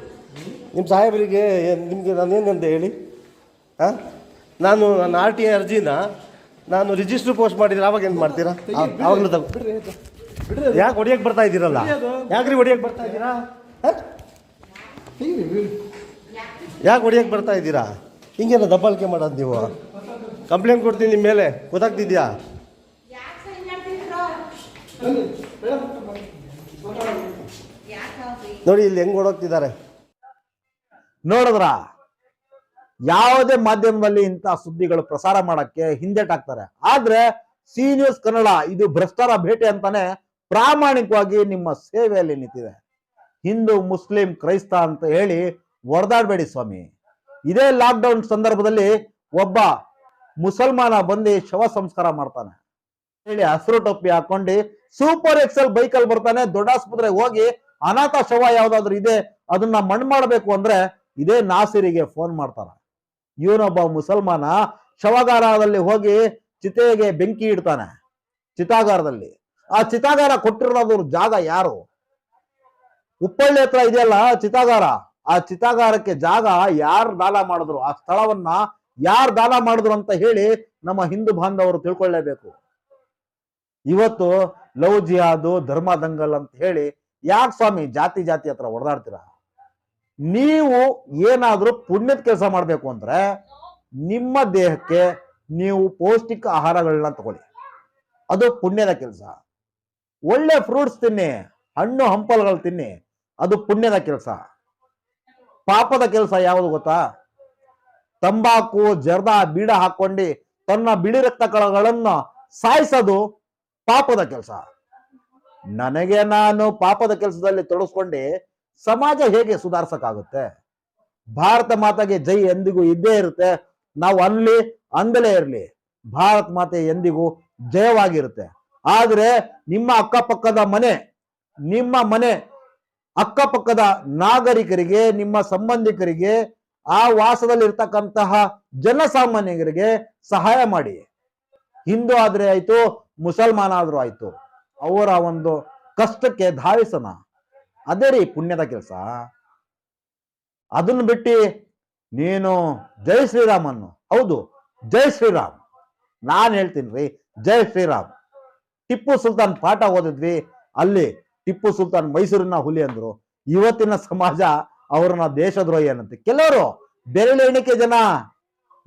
ನಿಮ್ಮ ಸಾಹೇಬರಿಗೆ ಏನ್- ನಿಮಗೆ ನಾನು ಏನಂತ ಹೇಳಿ? ಹಾಂ? ನಾನು ನನ್ನ ಆರ್ ಟಿ ಐ ಅರ್ಜಿನ ನಾನು ರಿಜಿಸ್ಟ್ರ್ ಪೋಸ್ಟ್ ಮಾಡಿದ್ರೆ ಅವಾಗ ಏನು ಮಾಡ್ತೀರಾ? ಆವಾಗಲೂ ತಗೋ. ಯಾಕೆ ಹೊಡಿಯೋಕ್ಕೆ ಬರ್ತಾ ಇದ್ದೀರಲ್ಲ? ಯಾಕ್ರಿ ಹೊಡಿಯೋಕೆ ಬರ್ತಾ ಇದ್ದೀರಾ? ಹ? ಯಾಕೆ ಹೊಡಿಯೋಕೆ ಬರ್ತಾ ಇದ್ದೀರಾ? ಹಿಂಗೇನ ದಬ್ಬಾಳಿಕೆ ಮಾಡೋದು ನೀವು. ಕಂಪ್ಲೇಂಟ್ ಕೊಡ್ತೀನಿ ನಿಮ್ಮ ಮೇಲೆ. ಗೊತ್ತಾಗ್ತಿದ್ಯಾ? ನೋಡಿ ಇಲ್ಲಿ ಹೆಂಗ್ ಓಡೋಗ್ತಿದ್ದಾರೆ. ನೋಡಿದ್ರ? ಯಾವುದೇ ಮಾಧ್ಯಮದಲ್ಲಿ ಇಂಥ ಸುದ್ದಿಗಳು ಪ್ರಸಾರ ಮಾಡಕ್ಕೆ ಹಿಂದೆಟಾಕ್ತಾರೆ ಆದ್ರೆ ಸಿ ನ್ಯೂಸ್ ಕನ್ನಡ ಇದು ಭ್ರಷ್ಟರ ಭೇಟಿ ಅಂತಾನೆ ಪ್ರಾಮಾಣಿಕವಾಗಿ ನಿಮ್ಮ ಸೇವೆಯಲ್ಲಿ ನಿಂತಿದೆ. ಹಿಂದೂ ಮುಸ್ಲಿಂ ಕ್ರೈಸ್ತ ಅಂತ ಹೇಳಿ ಹೊಡೆದಾಡಬೇಡಿ ಸ್ವಾಮಿ. ಇದೇ ಲಾಕ್ಡೌನ್ ಸಂದರ್ಭದಲ್ಲಿ ಒಬ್ಬ ಮುಸಲ್ಮಾನ ಬಂದು ಶವ ಸಂಸ್ಕಾರ ಮಾಡ್ತಾನೆ. ಹೇಳಿ ಹಸಿರು ಟೊಪ್ಪಿ ಹಾಕೊಂಡು ಸೂಪರ್ ಎಕ್ಸೆಲ್ ಬೈಕಲ್ಲಿ ಬರ್ತಾನೆ ದೊಡ್ಡ ಆಸ್ಪತ್ರೆಗೆ ಹೋಗಿ ಅನಾಥ ಶವ ಯಾವ್ದಾದ್ರು ಇದೆ, ಅದನ್ನ ಮಣ್ಣು ಮಾಡಬೇಕು ಅಂದ್ರೆ ಇದೇ ನಾಸಿರಿಗೆ ಫೋನ್ ಮಾಡ್ತಾರ ಇವನೊಬ್ಬ ಮುಸಲ್ಮಾನ ಶವಗಾರದಲ್ಲಿ ಹೋಗಿ ಚಿತೆಗೆ ಬೆಂಕಿ ಇಡ್ತಾನೆ, ಚಿತಾಗಾರದಲ್ಲಿ. ಆ ಚಿತಾಗಾರ ಕೊಟ್ಟಿರೋದ್ರ ಜಾಗ ಯಾರು? ಉಪ್ಪಳ್ಳಿ ಹತ್ರ ಇದೆಯಲ್ಲ ಚಿತಾಗಾರ? ಆ ಚಿತಾಗಾರಕ್ಕೆ ಜಾಗ ಯಾರು ದಾಲ ಮಾಡಿದ್ರು, ಆ ಸ್ಥಳವನ್ನ ಯಾರು ದಾನ ಮಾಡಿದ್ರು ಅಂತ ಹೇಳಿ ನಮ್ಮ ಹಿಂದೂ ಬಾಂಧವರು ತಿಳ್ಕೊಳ್ಳೇಬೇಕು ಇವತ್ತು ಲವ್ ಜಿಯಾದು ಧರ್ಮ ದಂಗಲ್ ಅಂತ ಹೇಳಿ ಯಾಕೆ ಸ್ವಾಮಿ ಜಾತಿ ಜಾತಿ ಹತ್ರ ಹೊಡೆದಾಡ್ತೀರಾ ನೀವು ಏನಾದ್ರೂ ಪುಣ್ಯದ ಕೆಲಸ ಮಾಡಬೇಕು ಅಂದ್ರೆ ನಿಮ್ಮ ದೇಹಕ್ಕೆ ನೀವು ಪೌಷ್ಟಿಕ ಆಹಾರಗಳನ್ನ ತಗೊಳ್ಳಿ. ಅದು ಪುಣ್ಯದ ಕೆಲಸ. ಒಳ್ಳೆ ಫ್ರೂಟ್ಸ್ ತಿನ್ನಿ, ಹಣ್ಣು ಹಂಪಲ್ಗಳು ತಿನ್ನಿ, ಅದು ಪುಣ್ಯದ ಕೆಲಸ. ಪಾಪದ ಕೆಲಸ ಯಾವುದು ಗೊತ್ತಾ? ತಂಬಾಕು, ಜರ್ದ, ಬೀಡ ಹಾಕೊಂಡು ತನ್ನ ಬಿಳಿ ರಕ್ತ ಕಣಗಳನ್ನ ಸಾಯಿಸೋದು ಪಾಪದ ಕೆಲಸ. ನನಗೆ ನಾನು ಪಾಪದ ಕೆಲಸದಲ್ಲಿ ತೊಡಸ್ಕೊಂಡು ಸಮಾಜ ಹೇಗೆ ಸುಧಾರಿಸಕ್ಕಾಗುತ್ತೆ? ಭಾರತ ಮಾತೆಗೆ ಜೈ ಎಂದಿಗೂ ಇದ್ದೇ ಇರುತ್ತೆ. ನಾವು ಅಲ್ಲಿ ಅಂದಲೇ ಇರಲಿ. ಭಾರತ ಮಾತೆ ಎಂದಿಗೂ ಜಯವಾಗಿರುತ್ತೆ. ಆದ್ರೆ ನಿಮ್ಮ ಅಕ್ಕಪಕ್ಕದ ಮನೆ, ನಿಮ್ಮ ಮನೆ ಅಕ್ಕಪಕ್ಕದ ನಾಗರಿಕರಿಗೆ, ನಿಮ್ಮ ಸಂಬಂಧಿಕರಿಗೆ, ಆ ವಾಸದಲ್ಲಿರ್ತಕ್ಕಂತಹ ಜನಸಾಮಾನ್ಯರಿಗೆ ಸಹಾಯ ಮಾಡಿ. ಹಿಂದೂ ಆದ್ರೆ ಆಯ್ತು ಮುಸಲ್ಮಾನ ಆದ್ರೂ ಆಯ್ತು, ಅವರ ಒಂದು ಕಷ್ಟಕ್ಕೆ ಧಾವಿಸೋಣ. ಅದೇ ರೀ ಪುಣ್ಯದ ಕೆಲಸ. ಅದನ್ನು ಬಿಟ್ಟು ನೀನು ಜೈ ಶ್ರೀರಾಮ್ ಅನ್ನು ಹೌದು, ಜೈ ಶ್ರೀರಾಮ್. ನಾನು ಹೇಳ್ತೀನಿ ರೀ, ಜೈ ಶ್ರೀರಾಮ್. ಟಿಪ್ಪು ಸುಲ್ತಾನ್ ಪಾಠ ಓದಿದ್ವಿ, ಅಲ್ಲಿ ಟಿಪ್ಪು ಸುಲ್ತಾನ್ ಮೈಸೂರಿನ ಹುಲಿ ಅಂದ್ರು. ಇವತ್ತಿನ ಸಮಾಜ ಅವ್ರನ್ನ ದೇಶದ್ರೋಹಿ ಅನ್ನಂತೆ ಕೆಲವರು ಬೆರಳೆಣಿಕೆ ಜನ.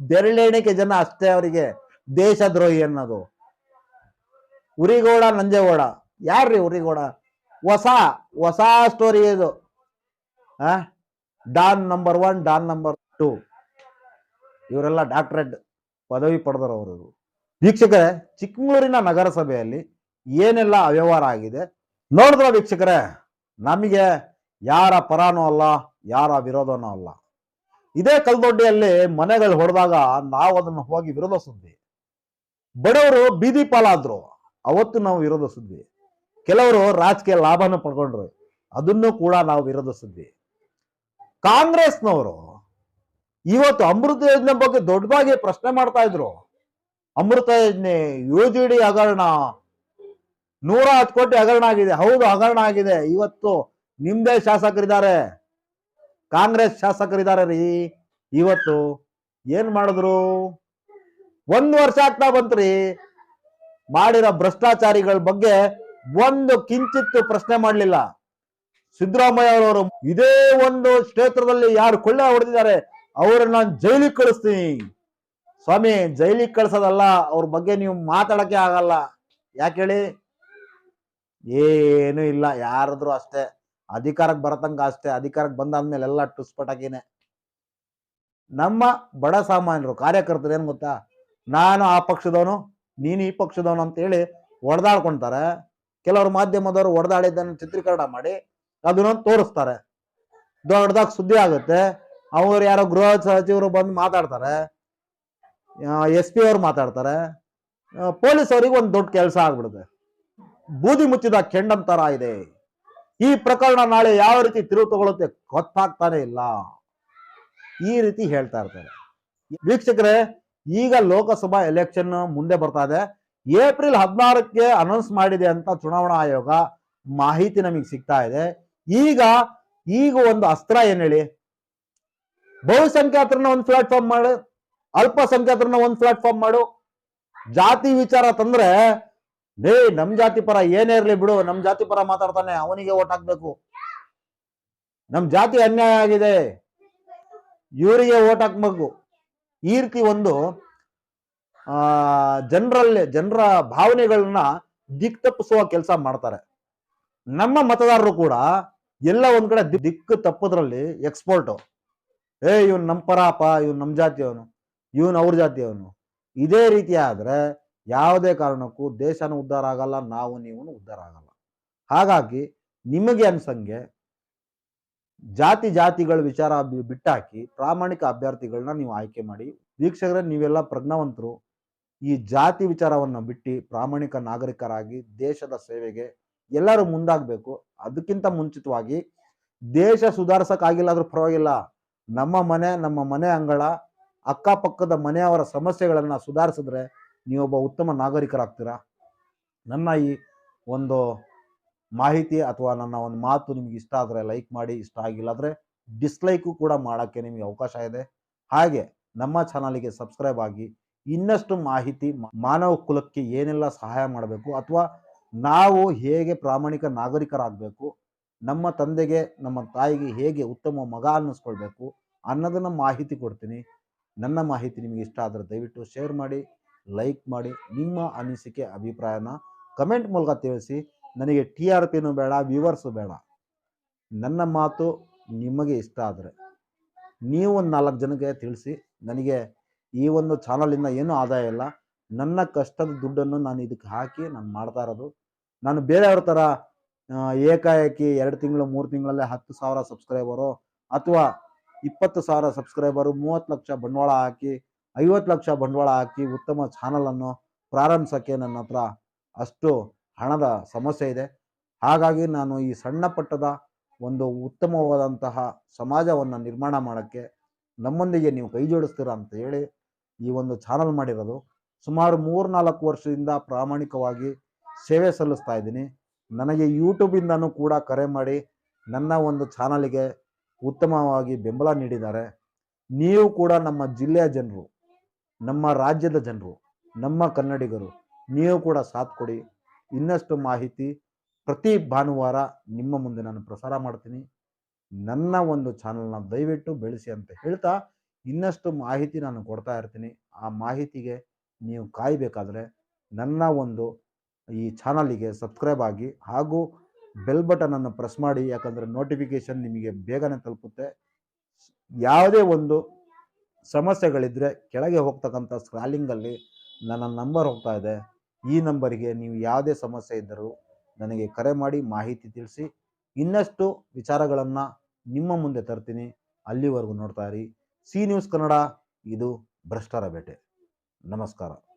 ಬೆರಳೆಣಿಕೆ ಜನ ಅಷ್ಟೇ ಅವರಿಗೆ ದೇಶದ್ರೋಹಿ ಅನ್ನೋದು. ಉರಿಗೌಡ ನಂಜೇಗೌಡ. ಯಾರ್ರಿ ಉರಿಗೌಡ? ಹೊಸ ಹೊಸ ಸ್ಟೋರಿ ಇದು. ಆ? Don number one don number two ಇವರೆಲ್ಲ ಡಾಕ್ಟರೇಟ್ ಪದವಿ ಪಡೆದರು ಅವರು. ವೀಕ್ಷಕರೇ ಚಿಕ್ಕಮಗಳೂರಿನ ನಗರಸಭೆಯಲ್ಲಿ ಏನೆಲ್ಲ ಅವ್ಯವಹಾರ ಆಗಿದೆ? ನೋಡಿದ್ರ ವೀಕ್ಷಕರೇ? ನಮಗೆ ಯಾರ ಪರಾನೂ ಅಲ್ಲ, ಯಾರ ವಿರೋಧನೂ ಅಲ್ಲ. ಇದೇ ಕಲ್ದೊಡ್ಡಿಯಲ್ಲಿ ಮನೆಗಳು ಹೊಡೆದಾಗ ನಾವು ಅದನ್ನು ಹೋಗಿ ವಿರೋಧಿಸಿದ್ವಿ ಬಡವರು ಬೀದಿ ಪಾಲಾದ್ರು, ಅವತ್ತು ನಾವು ವಿರೋಧಿಸಿದ್ವಿ ಕೆಲವರು ರಾಜಕೀಯ ಲಾಭನ ಪಡ್ಕೊಂಡ್ರು, ಅದನ್ನು ಕೂಡ ನಾವು ವಿರೋಧಿಸಿದ್ವಿ ಕಾಂಗ್ರೆಸ್ನವರು ಇವತ್ತು ಅಮೃತ ಯೋಜನೆ ಬಗ್ಗೆ ದೊಡ್ಡದಾಗಿ ಪ್ರಶ್ನೆ ಮಾಡ್ತಾ ಇದ್ರು. ಅಮೃತ ಯೋಜನೆ, ಯು ಜಿ ಹಗರಣ ನೂರ ಹತ್ತು ಕೋಟಿ ಹಗರಣ ಆಗಿದೆ. ಹೌದು, ಹಗರಣ ಆಗಿದೆ. ಇವತ್ತು ನಿಮ್ದೇ ಶಾಸಕರಿದ್ದಾರೆ. ಕಾಂಗ್ರೆಸ್ ಶಾಸಕರಿದ್ದಾರೆ ರೀ. ಇವತ್ತು ಏನ್ ಮಾಡಿದ್ರು? ಒಂದು ವರ್ಷ ಆಗ್ತಾ ಬಂತ್ರಿ ಮಾಡಿರೋ ಭ್ರಷ್ಟಾಚಾರಿಗಳ ಬಗ್ಗೆ ಒಂದು ಕಿಂಚಿತ್ತು ಪ್ರಶ್ನೆ ಮಾಡಲಿಲ್ಲ. ಸಿದ್ದರಾಮಯ್ಯ ಅವರು ಇದೇ ಒಂದು ಕ್ಷೇತ್ರದಲ್ಲಿ ಯಾರು ಕೊಳ್ಳೆ ಹೊಡೆದಿದ್ದಾರೆ, ಅವರನ್ನ ನಾನು ಜೈಲಿಗೆ ಕಳಿಸ್ತೀನಿ. ಸ್ವಾಮಿ, ಜೈಲಿಗೆ ಕಳಿಸೋದಲ್ಲ, ಅವ್ರ ಬಗ್ಗೆ ನೀವು ಮಾತಾಡಕ್ಕೆ ಆಗಲ್ಲ. ಯಾಕೆ ಹೇಳಿ? ಏನು ಇಲ್ಲ, ಯಾರಾದ್ರು ಅಷ್ಟೇ. ಅಧಿಕಾರಕ್ಕೆ ಬರತಂಗ ಅಷ್ಟೇ. ಅಧಿಕಾರಕ್ಕೆ ಬಂದಾದ್ಮೇಲೆ ಎಲ್ಲ ಟುಸ್ಪಟಾಕಿನೆ ನಮ್ಮ ಬಡ ಸಾಮಾನ್ಯರು, ಕಾರ್ಯಕರ್ತರು ಏನು ಗೊತ್ತಾ? ನಾನು ಆ ಪಕ್ಷದವನು, ನೀನು ಈ ಪಕ್ಷದವನು ಅಂತ ಹೇಳಿ ಹೊಡೆದಾಡ್ಕೊಂತಾರೆ ಕೆಲವರು ಮಾಧ್ಯಮದವರು ಹೊಡೆದಾಡಿದ್ದನ್ನು ಚಿತ್ರೀಕರಣ ಮಾಡಿ ಅದನ್ನ ತೋರಿಸ್ತಾರೆ. ದೊಡ್ಡದಾಗಿ ಸುದ್ದಿ ಆಗುತ್ತೆ. ಅವ್ರು ಯಾರೋ ಗೃಹ ಸಚಿವರು ಬಂದು ಮಾತಾಡ್ತಾರೆ. ಎಸ್ ಪಿ ಅವ್ರು ಮಾತಾಡ್ತಾರೆ. ಪೊಲೀಸ್ ಅವ್ರಿಗೆ ಒಂದು ದೊಡ್ಡ ಕೆಲಸ ಆಗ್ಬಿಡುತ್ತೆ. ಬೂದಿ ಮುಚ್ಚಿದ ಕೆಂಡಂತರ ಇದೆ. ಈ ಪ್ರಕರಣ ನಾಳೆ ಯಾವ ರೀತಿ ತಿರುವು ತಗೊಳ್ಳುತ್ತೆ ಗೊತ್ತಾಗ್ತಾನೆ ಇಲ್ಲ. ಈ ರೀತಿ ಹೇಳ್ತಾ ಇರ್ತಾರೆ. ವೀಕ್ಷಕರೇ, ಈಗ ಲೋಕಸಭಾ ಎಲೆಕ್ಷನ್ ಮುಂದೆ ಬರ್ತಾ ಇದೆ. ಏಪ್ರಿಲ್ ಹದಿನಾರಕ್ಕೆ ಅನೌನ್ಸ್ ಮಾಡಿದೆ ಅಂತ ಚುನಾವಣಾ ಆಯೋಗ ಮಾಹಿತಿ ನಮಗೆ ಸಿಗ್ತಾ ಇದೆ. ಈಗ ಈಗ ಒಂದು ಅಸ್ತ್ರ ಏನ್ ಹೇಳಿ? ಬಹುಸಂಖ್ಯಾತರನ್ನ ಒಂದು ಪ್ಲಾಟ್ಫಾರ್ಮ್ ಮಾಡು, ಅಲ್ಪಸಂಖ್ಯಾತರನ್ನ ಒಂದು ಪ್ಲಾಟ್ಫಾರ್ಮ್ ಮಾಡು. ಜಾತಿ ವಿಚಾರ ತಂದ್ರೆ ಲೇ, ನಮ್ ಜಾತಿ ಪರ ಏನೇ ಇರ್ಲಿ ಬಿಡು, ನಮ್ ಜಾತಿ ಪರ ಮಾತಾಡ್ತಾನೆ, ಅವನಿಗೆ ಓಟ್ ಹಾಕ್ಬೇಕು. ನಮ್ ಜಾತಿ ಅನ್ಯಾಯ ಆಗಿದೆ. ಇವರಿಗೆ ಓಟ್ ಹಾಕ್ಬೇಕು. ಈ ರೀತಿ ಒಂದು, ಆ, ಜನರಲ್ಲಿ, ಜನರ ಭಾವನೆಗಳನ್ನ ದಿಕ್ ತಪ್ಪಿಸುವ ಕೆಲಸ ಮಾಡ್ತಾರೆ. ನಮ್ಮ ಮತದಾರರು ಕೂಡ ಎಲ್ಲ ಒಂದ್ ಕಡೆ ದಿಕ್ಕು ತಪ್ಪದ್ರಲ್ಲಿ ಎಕ್ಸ್ಪೋರ್ಟ್ ಏ, ಇವನ್ ನಮ್ಮ ಪರಾಪ, ಇವನ್ ನಮ್ಮ ಜಾತಿಯವನು, ಇವನ್ ಅವ್ರ ಜಾತಿಯವನು. ಇದೇ ರೀತಿ ಆದ್ರೆ ಯಾವುದೇ ಕಾರಣಕ್ಕೂ ದೇಶನೂ ಉದ್ಧಾರ ಆಗಲ್ಲ, ನಾವು ನೀವು ಉದ್ಧಾರ ಆಗಲ್ಲ. ಹಾಗಾಗಿ ನಿಮಗೆ ಅನ್ಸಂಗೆ ಜಾತಿ ಜಾತಿಗಳ ವಿಚಾರ ಬಿಟ್ಟಾಕಿ ಪ್ರಾಮಾಣಿಕ ಅಭ್ಯರ್ಥಿಗಳನ್ನ ನೀವು ಆಯ್ಕೆ ಮಾಡಿ. ವೀಕ್ಷಕರೇ, ನೀವೆಲ್ಲ ಪ್ರಜ್ಞಾವಂತರು. ಈ ಜಾತಿ ವಿಚಾರವನ್ನು ಬಿಟ್ಟು ಪ್ರಾಮಾಣಿಕ ನಾಗರಿಕರಾಗಿ ದೇಶದ ಸೇವೆಗೆ ಎಲ್ಲರೂ ಮುಂದಾಗಬೇಕು. ಅದಕ್ಕಿಂತ ಮುಂಚಿತವಾಗಿ ದೇಶ ಸುಧಾರಿಸೋಕ್ಕಾಗಿಲ್ಲ ಆದ್ರೂ ಪರವಾಗಿಲ್ಲ. ನಮ್ಮ ಮನೆ ನಮ್ಮ ಮನೆ ಅಂಗಳ, ಅಕ್ಕಪಕ್ಕದ ಮನೆಯವರ ಸಮಸ್ಯೆಗಳನ್ನು ಸುಧಾರಿಸಿದ್ರೆ ನೀವೊಬ್ಬ ಉತ್ತಮ ನಾಗರಿಕರಾಗ್ತೀರಾ? ನನ್ನ ಈ ಒಂದು ಮಾಹಿತಿ ಅಥವಾ ನನ್ನ ಒಂದು ಮಾತು ನಿಮ್ಗೆ ಇಷ್ಟ ಆದರೆ ಲೈಕ್ ಮಾಡಿ, ಇಷ್ಟ ಆಗಿಲ್ಲ ಆದರೆ ಡಿಸ್ಲೈಕು ಕೂಡ ಮಾಡೋಕ್ಕೆ ನಿಮಗೆ ಅವಕಾಶ ಇದೆ. ಹಾಗೆ ನಮ್ಮ ಚಾನಲಿಗೆ ಸಬ್ಸ್ಕ್ರೈಬ್ ಆಗಿ ಇನ್ನಷ್ಟು ಮಾಹಿತಿ ಮಾನವ ಕುಲಕ್ಕೆ ಏನೆಲ್ಲ ಸಹಾಯ ಮಾಡಬೇಕು ಅಥವಾ ನಾವು ಹೇಗೆ ಪ್ರಾಮಾಣಿಕ ನಾಗರಿಕರಾಗಬೇಕು, ನಮ್ಮ ತಂದೆಗೆ, ನಮ್ಮ ತಾಯಿಗೆ ಹೇಗೆ ಉತ್ತಮ ಮಗ ಅನ್ನಿಸ್ಕೊಳ್ಬೇಕು ಅನ್ನೋದನ್ನು ಮಾಹಿತಿ ಕೊಡ್ತೀನಿ. ನನ್ನ ಮಾಹಿತಿ ನಿಮಗೆ ಇಷ್ಟ ಆದರೆ ದಯವಿಟ್ಟು ಶೇರ್ ಮಾಡಿ. ಲೈಕ್ ಮಾಡಿ ನಿಮ್ಮ ಅನಿಸಿಕೆ, ಅಭಿಪ್ರಾಯನ ಕಮೆಂಟ್ ಮೂಲಕ ತಿಳಿಸಿ. ನನಗೆ ಟಿ ಆರ್ ಪಿನೂ ಬೇಡ ವ್ಯೂವರ್ಸು ಬೇಡ. ನನ್ನ ಮಾತು ನಿಮಗೆ ಇಷ್ಟ ಆದರೆ ನೀವು ನಾಲ್ಕು ಜನಕ್ಕೆ ತಿಳಿಸಿ. ನನಗೆ ಈ ಒಂದು ಚಾನಲಿಂದ ಏನೂ ಆದಾಯ ಇಲ್ಲ. ನನ್ನ ಕಷ್ಟದ ದುಡ್ಡನ್ನು ನಾನು ಇದಕ್ಕೆ ಹಾಕಿ ನಾನು ಮಾಡ್ತಾ ಇರೋದು. ನಾನು ಬೇರೆಯವ್ರ ಥರ ಏಕಾಏಕಿ ಎರಡು ತಿಂಗಳು, ಮೂರು ತಿಂಗಳಲ್ಲೇ ಹತ್ತು ಸಾವಿರ ಸಬ್ಸ್ಕ್ರೈಬರು ಅಥವಾ ಇಪ್ಪತ್ತು ಸಾವಿರ ಸಬ್ಸ್ಕ್ರೈಬರು ಮೂವತ್ತು ಲಕ್ಷ ಬಂಡವಾಳ ಹಾಕಿ ಐವತ್ತು ಲಕ್ಷ ಬಂಡವಾಳ ಹಾಕಿ ಉತ್ತಮ ಚಾನಲನ್ನು ಪ್ರಾರಂಭಿಸೋಕ್ಕೆ ನನ್ನ ಹತ್ರ ಅಷ್ಟು ಹಣದ ಸಮಸ್ಯೆ ಇದೆ. ಹಾಗಾಗಿ ನಾನು ಈ ಸಣ್ಣ ಪಟ್ಟದ ಒಂದು ಉತ್ತಮವಾದಂತಹ ಸಮಾಜವನ್ನು ನಿರ್ಮಾಣ ಮಾಡೋಕ್ಕೆ ನಮ್ಮೊಂದಿಗೆ ನೀವು ಕೈ ಜೋಡಿಸ್ತೀರಾ ಅಂತ ಹೇಳಿ ಈ ಒಂದು ಚಾನಲ್ ಮಾಡಿರೋದು. ಸುಮಾರು ಮೂರು ನಾಲ್ಕು ವರ್ಷದಿಂದ ಪ್ರಾಮಾಣಿಕವಾಗಿ ಸೇವೆ ಸಲ್ಲಿಸ್ತಾ ಇದ್ದೀನಿ. ನನಗೆ ಯೂಟ್ಯೂಬಿಂದನೂ ಕೂಡ ಕರೆ ಮಾಡಿ ನನ್ನ ಒಂದು ಚಾನಲಿಗೆ ಉತ್ತಮವಾಗಿ ಬೆಂಬಲ ನೀಡಿದ್ದಾರೆ. ನೀವು ಕೂಡ ನಮ್ಮ ಜಿಲ್ಲೆಯ ಜನರು ನಮ್ಮ ರಾಜ್ಯದ ಜನರು, ನಮ್ಮ ಕನ್ನಡಿಗರು, ನೀವು ಕೂಡ ಸಾಥ್ ಕೊಡಿ. ಇನ್ನಷ್ಟು ಮಾಹಿತಿ ಪ್ರತಿ ಭಾನುವಾರ ನಿಮ್ಮ ಮುಂದೆ ನಾನು ಪ್ರಸಾರ ಮಾಡ್ತೀನಿ. ನನ್ನ ಒಂದು ಚಾನಲ್ನ ದಯವಿಟ್ಟು ಬೆಳೆಸಿ ಅಂತ ಹೇಳ್ತಾ ಇನ್ನಷ್ಟು ಮಾಹಿತಿ ನಾನು ಕೊಡ್ತಾ ಇರ್ತೀನಿ. ಆ ಮಾಹಿತಿಗೆ ನೀವು ಕಾಯಬೇಕಾದ್ರೆ ನನ್ನ ಒಂದು ಈ ಚಾನಲಿಗೆ ಸಬ್ಸ್ಕ್ರೈಬ್ ಆಗಿ ಹಾಗೂ ಬೆಲ್ ಬಟನನ್ನು ಪ್ರೆಸ್ ಮಾಡಿ, ಯಾಕಂದರೆ ನೋಟಿಫಿಕೇಷನ್ ನಿಮಗೆ ಬೇಗನೆ ತಲುಪುತ್ತೆ. ಯಾವುದೇ ಒಂದು ಸಮಸ್ಯೆಗಳಿದ್ದರೆ ಕೆಳಗೆ ಹೋಗ್ತಕ್ಕಂಥ ಸ್ಕ್ರಾಲಿಂಗಲ್ಲಿ ನನ್ನ ನಂಬರ್ ಹೋಗ್ತಾ ಇದೆ. ಈ ನಂಬರಿಗೆ ನೀವು ಯಾವುದೇ ಸಮಸ್ಯೆ ಇದ್ದರೂ ನನಗೆ ಕರೆ ಮಾಡಿ ಮಾಹಿತಿ ತಿಳಿಸಿ. ಇನ್ನಷ್ಟು ವಿಚಾರಗಳನ್ನು ನಿಮ್ಮ ಮುಂದೆ ತರ್ತೀನಿ. ಅಲ್ಲಿವರೆಗೂ ನೋಡ್ತಾ ಇರಿ. ಸಿ ನ್ಯೂಸ್ ಕನ್ನಡ, ಇದು ಭ್ರಷ್ಟರ ಬೇಟೆ. ನಮಸ್ಕಾರ.